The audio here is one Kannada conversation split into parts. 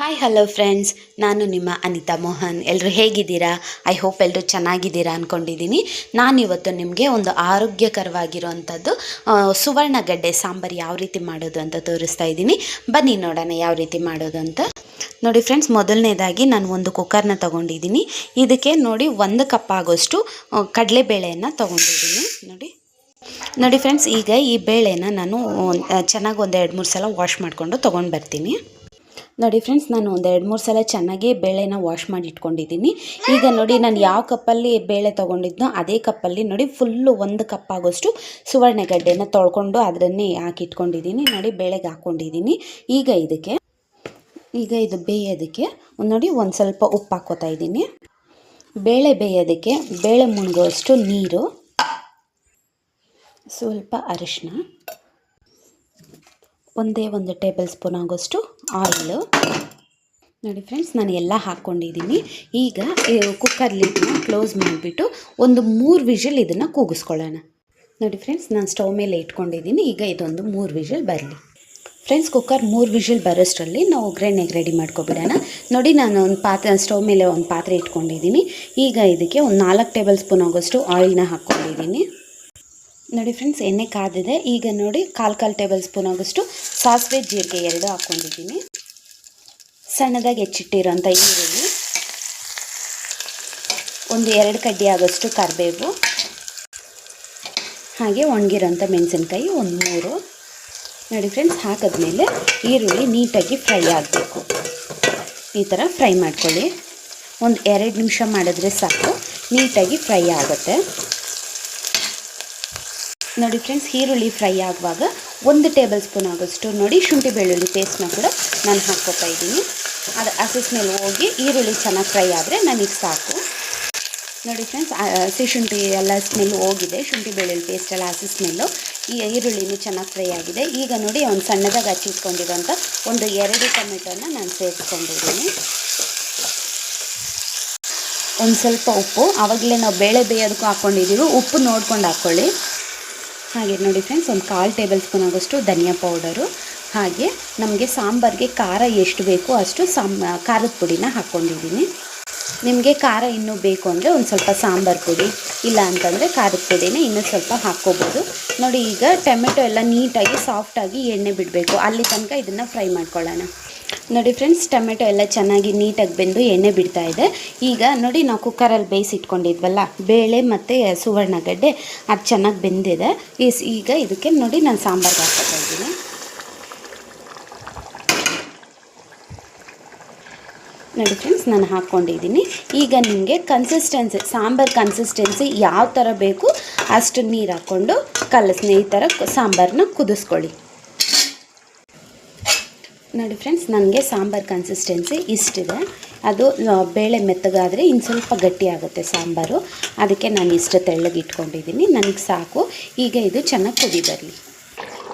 ಹಾಯ್ ಹಲೋ ಫ್ರೆಂಡ್ಸ್ ನಾನು ನಿಮ್ಮ ಅನಿತಾ ಮೋಹನ್. ಎಲ್ಲರೂ ಹೇಗಿದ್ದೀರಾ? ಐ ಹೋಪ್ ಎಲ್ಲರೂ ಚೆನ್ನಾಗಿದ್ದೀರಾ ಅಂದ್ಕೊಂಡಿದ್ದೀನಿ ನಾನಿವತ್ತು ನಿಮಗೆ ಒಂದು ಆರೋಗ್ಯಕರವಾಗಿರುವಂಥದ್ದು ಸುವರ್ಣಗಡ್ಡೆ ಸಾಂಬಾರು ಯಾವ ರೀತಿ ಮಾಡೋದು ಅಂತ ತೋರಿಸ್ತಾ ಇದ್ದೀನಿ. ಬನ್ನಿ ನೋಡೋಣ ಯಾವ ರೀತಿ ಮಾಡೋದು ಅಂತ. ನೋಡಿ ಫ್ರೆಂಡ್ಸ್ ಮೊದಲನೇದಾಗಿ ನಾನು ಒಂದು ಕುಕ್ಕರ್ನ ತೊಗೊಂಡಿದ್ದೀನಿ. ಇದಕ್ಕೆ ನೋಡಿ ಒಂದು ಕಪ್ ಆಗೋಷ್ಟು ಕಡಲೆ ಕಡಲೆಬೇಳೆಯನ್ನು ತೊಗೊಂಡಿದ್ದೀನಿ. ನೋಡಿ. ನೋಡಿ ಫ್ರೆಂಡ್ಸ್ ಈಗ ಈ ಬೇಳೆನ ನಾನು ಚೆನ್ನಾಗಿ ಒಂದು ಎರಡು ಮೂರು ಸಲ ವಾಶ್ ಮಾಡಿಕೊಂಡು ತೊಗೊಂಡು ಬರ್ತೀನಿ. ನೋಡಿ ಫ್ರೆಂಡ್ಸ್ ನಾನು ಒಂದು ಎರಡು ಮೂರು ಸಲ ಚೆನ್ನಾಗಿ ಬೇಳೆನ ವಾಶ್ ಮಾಡಿ ಇಟ್ಕೊಂಡಿದ್ದೀನಿ. ಈಗ ನೋಡಿ ನಾನು ಯಾವ ಕಪ್ಪಲ್ಲಿ ಬೇಳೆ ತೊಗೊಂಡಿದ್ನೋ ಅದೇ ಕಪ್ಪಲ್ಲಿ ನೋಡಿ ಫುಲ್ಲು ಒಂದು ಕಪ್ ಆಗೋಷ್ಟು ಸುವರ್ಣಗಡ್ಡೆನ ತೊಳ್ಕೊಂಡು ಅದನ್ನೇ ಹಾಕಿಟ್ಕೊಂಡಿದ್ದೀನಿ ನೋಡಿ ಬೇಳೆಗೆ ಹಾಕ್ಕೊಂಡಿದ್ದೀನಿ ಈಗ ಇದಕ್ಕೆ, ಈಗ ಇದು ಬೇಯೋದಕ್ಕೆ ನೋಡಿ ಒಂದು ಸ್ವಲ್ಪ ಉಪ್ಪು ಹಾಕ್ಕೋತಾ ಇದ್ದೀನಿ. ಬೇಳೆ ಬೇಯೋದಕ್ಕೆ ಬೇಳೆ ಮುಳುಗುವಷ್ಟು ನೀರು, ಸ್ವಲ್ಪ ಅರಿಶಿನ, ಒಂದೇ ಒಂದು ಟೇಬಲ್ ಸ್ಪೂನ್ ಆಗೋಷ್ಟು ಆಯಿಲು. ನೋಡಿ ಫ್ರೆಂಡ್ಸ್, ನಾನು ಎಲ್ಲ ಹಾಕ್ಕೊಂಡಿದ್ದೀನಿ. ಈಗ ಕುಕ್ಕರ್ ಲಿಡ್ನ ಕ್ಲೋಸ್ ಮಾಡಿಬಿಟ್ಟು ಒಂದು ಮೂರು ವಿಷಲ್ ಇದನ್ನು ಕೂಗಿಸ್ಕೊಳ್ಳೋಣ. ನೋಡಿ ಫ್ರೆಂಡ್ಸ್, ನಾನು ಸ್ಟವ್ ಮೇಲೆ ಇಟ್ಕೊಂಡಿದ್ದೀನಿ. ಈಗ ಇದೊಂದು ಮೂರು ವಿಷಲ್ ಬರಲಿ. ಫ್ರೆಂಡ್ಸ್ ಕುಕ್ಕರ್ ಮೂರು ವಿಷಲ್ ಬರೋಷ್ಟರಲ್ಲಿ ನಾವು ಒಗ್ಗರಣೆಗೆ ರೆಡಿ ಮಾಡ್ಕೊಬಿಡೋಣ. ನೋಡಿ, ನಾನು ಒಂದು ಪಾತ್ರೆ, ಸ್ಟವ್ ಮೇಲೆ ಒಂದು ಪಾತ್ರೆ ಇಟ್ಕೊಂಡಿದ್ದೀನಿ. ಈಗ ಇದಕ್ಕೆ ಒಂದು ನಾಲ್ಕು ಟೇಬಲ್ ಸ್ಪೂನ್ ಆಗೋಷ್ಟು ಆಯಿಲ್ನ ಹಾಕ್ಕೊಂಡಿದ್ದೀನಿ. ನೋಡಿ ಫ್ರೆಂಡ್ಸ್ ಎಣ್ಣೆ ಕಾದಿದೆ. ಈಗ ನೋಡಿ ಕಾಲು ಕಾಲು ಟೇಬಲ್ ಸ್ಪೂನ್ ಆಗೋಷ್ಟು ಸಾಸಿವೆ, ಜೀರಿಗೆ ಎರಡು ಹಾಕ್ಕೊಂಡಿದ್ದೀನಿ ಸಣ್ಣದಾಗಿ ಹೆಚ್ಚಿಟ್ಟಿರೋಂಥ ಈರುಳ್ಳಿ, ಒಂದು ಎರಡು ಕಡ್ಡಿ ಆಗೋಷ್ಟು ಕರಿಬೇವು, ಹಾಗೆ ಒಣಗಿರೋಂಥ ಮೆಣಸಿನ್ಕಾಯಿ ಒಂದು ಮೂರು. ನೋಡಿ ಫ್ರೆಂಡ್ಸ್ ಹಾಕಿದ್ಮೇಲೆ ಈರುಳ್ಳಿ ನೀಟಾಗಿ ಫ್ರೈ ಆಗಬೇಕು. ಈ ಥರ ಫ್ರೈ ಮಾಡ್ಕೊಳ್ಳಿ. ಒಂದು ಎರಡು ನಿಮಿಷ ಮಾಡಿದ್ರೆ ಸಾಕು. ನೀಟಾಗಿ ಫ್ರೈ ಆಗುತ್ತೆ. ನೋಡಿ ಫ್ರೆಂಡ್ಸ್ ಈರುಳ್ಳಿ ಫ್ರೈ ಆಗುವಾಗ ಒಂದು ಟೇಬಲ್ ಸ್ಪೂನ್ ಆಗೋಷ್ಟು ನೋಡಿ ಶುಂಠಿ ಬೆಳ್ಳುಳ್ಳಿ ಪೇಸ್ಟ್ನ ಕೂಡ ನಾನು ಹಾಕ್ಕೋತಾ ಇದ್ದೀನಿ. ಅದು ಹಸಿ ಸ್ಮೆಲ್ ಹೋಗಿ ಈರುಳ್ಳಿ ಚೆನ್ನಾಗಿ ಫ್ರೈ ಆದರೆ ನನಗೆ ಸಾಕು. ನೋಡಿ ಫ್ರೆಂಡ್ಸ್ ಹಸಿ ಶುಂಠಿ ಎಲ್ಲ ಸ್ಮೆಲ್ ಹೋಗಿದೆ. ಶುಂಠಿ ಬೆಳ್ಳುಳ್ಳಿ ಪೇಸ್ಟ್ ಎಲ್ಲ ಹಸಿ ಸ್ಮೆಲ್ಲು ಈ ಈರುಳ್ಳಿನೂ ಚೆನ್ನಾಗಿ ಫ್ರೈ ಆಗಿದೆ. ಈಗ ನೋಡಿ ಒಂದು ಸಣ್ಣದಾಗಿ ಹಚ್ಚಿಟ್ಕೊಂಡಿರೋಂಥ ಒಂದು ಎರಡು ಟೊಮೆಟೊನ ನಾನು ಸೇರಿಸ್ಕೊಂಡಿದ್ದೀನಿ. ಒಂದು ಸ್ವಲ್ಪ ಉಪ್ಪು ಆವಾಗಲೇ ನಾವು ಬೇಳೆ ಬೇಯೋದಕ್ಕೂ ಹಾಕ್ಕೊಂಡಿದ್ದೀವಿ ಉಪ್ಪು ನೋಡ್ಕೊಂಡು ಹಾಕ್ಕೊಳ್ಳಿ ಹಾಗೆ ನೋಡಿ ಫ್ರೆಂಡ್ಸ್ ಒಂದು ಕಾಲು ಟೇಬಲ್ ಸ್ಪೂನ್ ಆಗೋಷ್ಟು ಧನಿಯಾ ಪೌಡರು ಹಾಗೆ ನಮಗೆ ಸಾಂಬಾರಿಗೆ ಖಾರ ಎಷ್ಟು ಬೇಕೋ ಅಷ್ಟು ಸಾಂ ಖಾರದ ಪುಡಿನ ಹಾಕ್ಕೊಂಡಿದ್ದೀನಿ ನಿಮಗೆ ಖಾರ ಇನ್ನೂ ಬೇಕು ಅಂದರೆ ಒಂದು ಸ್ವಲ್ಪ ಸಾಂಬಾರು ಪುಡಿ, ಇಲ್ಲ ಅಂತಂದರೆ ಖಾರದ ಪುಡಿನ ಇನ್ನೂ ಸ್ವಲ್ಪ ಹಾಕ್ಕೋಬೋದು. ನೋಡಿ ಈಗ ಟೊಮೆಟೊ ಎಲ್ಲ ನೀಟಾಗಿ ಸಾಫ್ಟಾಗಿ ಎಣ್ಣೆ ಬಿಡಬೇಕು. ಅಲ್ಲಿ ತನಕ ಇದನ್ನು ಫ್ರೈ ಮಾಡ್ಕೊಳ್ಳೋಣ. ನೋಡಿ ಫ್ರೆಂಡ್ಸ್ ಟೊಮೆಟೊ ಎಲ್ಲ ಚೆನ್ನಾಗಿ ನೀಟಾಗಿ ಬೆಂದು ಎಣ್ಣೆ ಬಿಡ್ತಾ ಇದೆ. ಈಗ ನೋಡಿ ನಾವು ಕುಕ್ಕರಲ್ಲಿ ಬೇಯಿಸಿಟ್ಕೊಂಡಿದ್ವಲ್ಲ ಬೇಳೆ ಮತ್ತು ಸುವರ್ಣಗಡ್ಡೆ ಅದು ಚೆನ್ನಾಗಿ ಬೆಂದಿದೆ. ಈಗ ಇದಕ್ಕೆ ನೋಡಿ ನಾನು ಸಾಂಬಾರ್ಗೆ ಹಾಕ್ತಾ ಇದ್ದೀನಿ. ನೋಡಿ ಫ್ರೆಂಡ್ಸ್ ನಾನು ಹಾಕ್ಕೊಂಡಿದ್ದೀನಿ. ಈಗ ನಿಮಗೆ ಕನ್ಸಿಸ್ಟೆನ್ಸಿ ಸಾಂಬಾರು ಕನ್ಸಿಸ್ಟೆನ್ಸಿ ಯಾವ ಥರ ಬೇಕು ಅಷ್ಟು ನೀರು ಹಾಕ್ಕೊಂಡು ಕಲಸ್ನೇ ಈ ಥರ ಸಾಂಬಾರನ್ನ ಕುದಿಸ್ಕೊಳ್ಳಿ. ನೋಡಿ ಫ್ರೆಂಡ್ಸ್ ನನಗೆ ಸಾಂಬಾರು ಕನ್ಸಿಸ್ಟೆನ್ಸಿ ಇಷ್ಟಿದೆ ಅದು ಬೇಳೆ ಮೆತ್ತಗಾದರೆ ಇನ್ನು ಸ್ವಲ್ಪ ಗಟ್ಟಿ ಆಗುತ್ತೆ ಸಾಂಬಾರು. ಅದಕ್ಕೆ ನಾನು ಇಷ್ಟು ತೆಳ್ಳಗೆ ಇಟ್ಕೊಂಡಿದ್ದೀನಿ ನನಗೆ ಸಾಕು. ಈಗ ಇದು ಚೆನ್ನಾಗಿ ಕುದಿ ಬರಲಿ.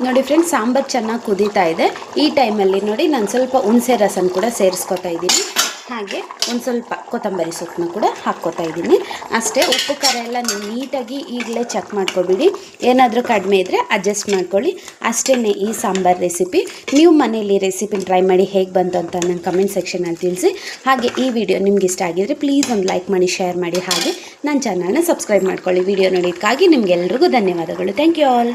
ನೋಡಿ ಫ್ರೆಂಡ್ಸ್ ಸಾಂಬಾರು ಚೆನ್ನಾಗಿ ಕುದೀತಾ ಇದೆ. ಈ ಟೈಮಲ್ಲಿ ನೋಡಿ ನಾನು ಸ್ವಲ್ಪ ಹುಣಸೆ ರಸನ ಕೂಡ ಸೇರಿಸ್ಕೊತಾ ಇದ್ದೀನಿ ಹಾಗೆ ಒಂದು ಸ್ವಲ್ಪ ಕೊತ್ತಂಬರಿ ಸೊಪ್ಪನ್ನ ಕೂಡ ಹಾಕ್ಕೋತಾ ಇದ್ದೀನಿ. ಅಷ್ಟೇ ಉಪ್ಪು, ಖಾರ ಎಲ್ಲ ನೀವು ನೀಟಾಗಿ ಈಗಲೇ ಚೆಕ್ ಮಾಡ್ಕೊಬಿಡಿ. ಏನಾದರೂ ಕಡಿಮೆ ಇದ್ದರೆ ಅಡ್ಜಸ್ಟ್ ಮಾಡ್ಕೊಳ್ಳಿ. ಅಷ್ಟೇ ಈ ಸಾಂಬಾರ್ ರೆಸಿಪಿ ನೀವು ಮನೆಯಲ್ಲಿ ರೆಸಿಪಿನ ಟ್ರೈ ಮಾಡಿ ಹೇಗೆ ಬಂತು ಅಂತ ನನ್ನ ಕಮೆಂಟ್ ಸೆಕ್ಷನಲ್ಲಿ ತಿಳಿಸಿ. ಹಾಗೆ ಈ ವಿಡಿಯೋ ನಿಮ್ಗೆ ಇಷ್ಟ ಆಗಿದರೆ ಪ್ಲೀಸ್ ಒಂದು ಲೈಕ್ ಮಾಡಿ ಶೇರ್ ಮಾಡಿ. ಹಾಗೆ ನನ್ನ ಚಾನಲ್ನ ಸಬ್ಸ್ಕ್ರೈಬ್ ಮಾಡ್ಕೊಳ್ಳಿ. ವಿಡಿಯೋ ನೋಡಿದ್ದಕ್ಕಾಗಿ ನಿಮಗೆಲ್ರಿಗೂ ಧನ್ಯವಾದಗಳು. Thank you all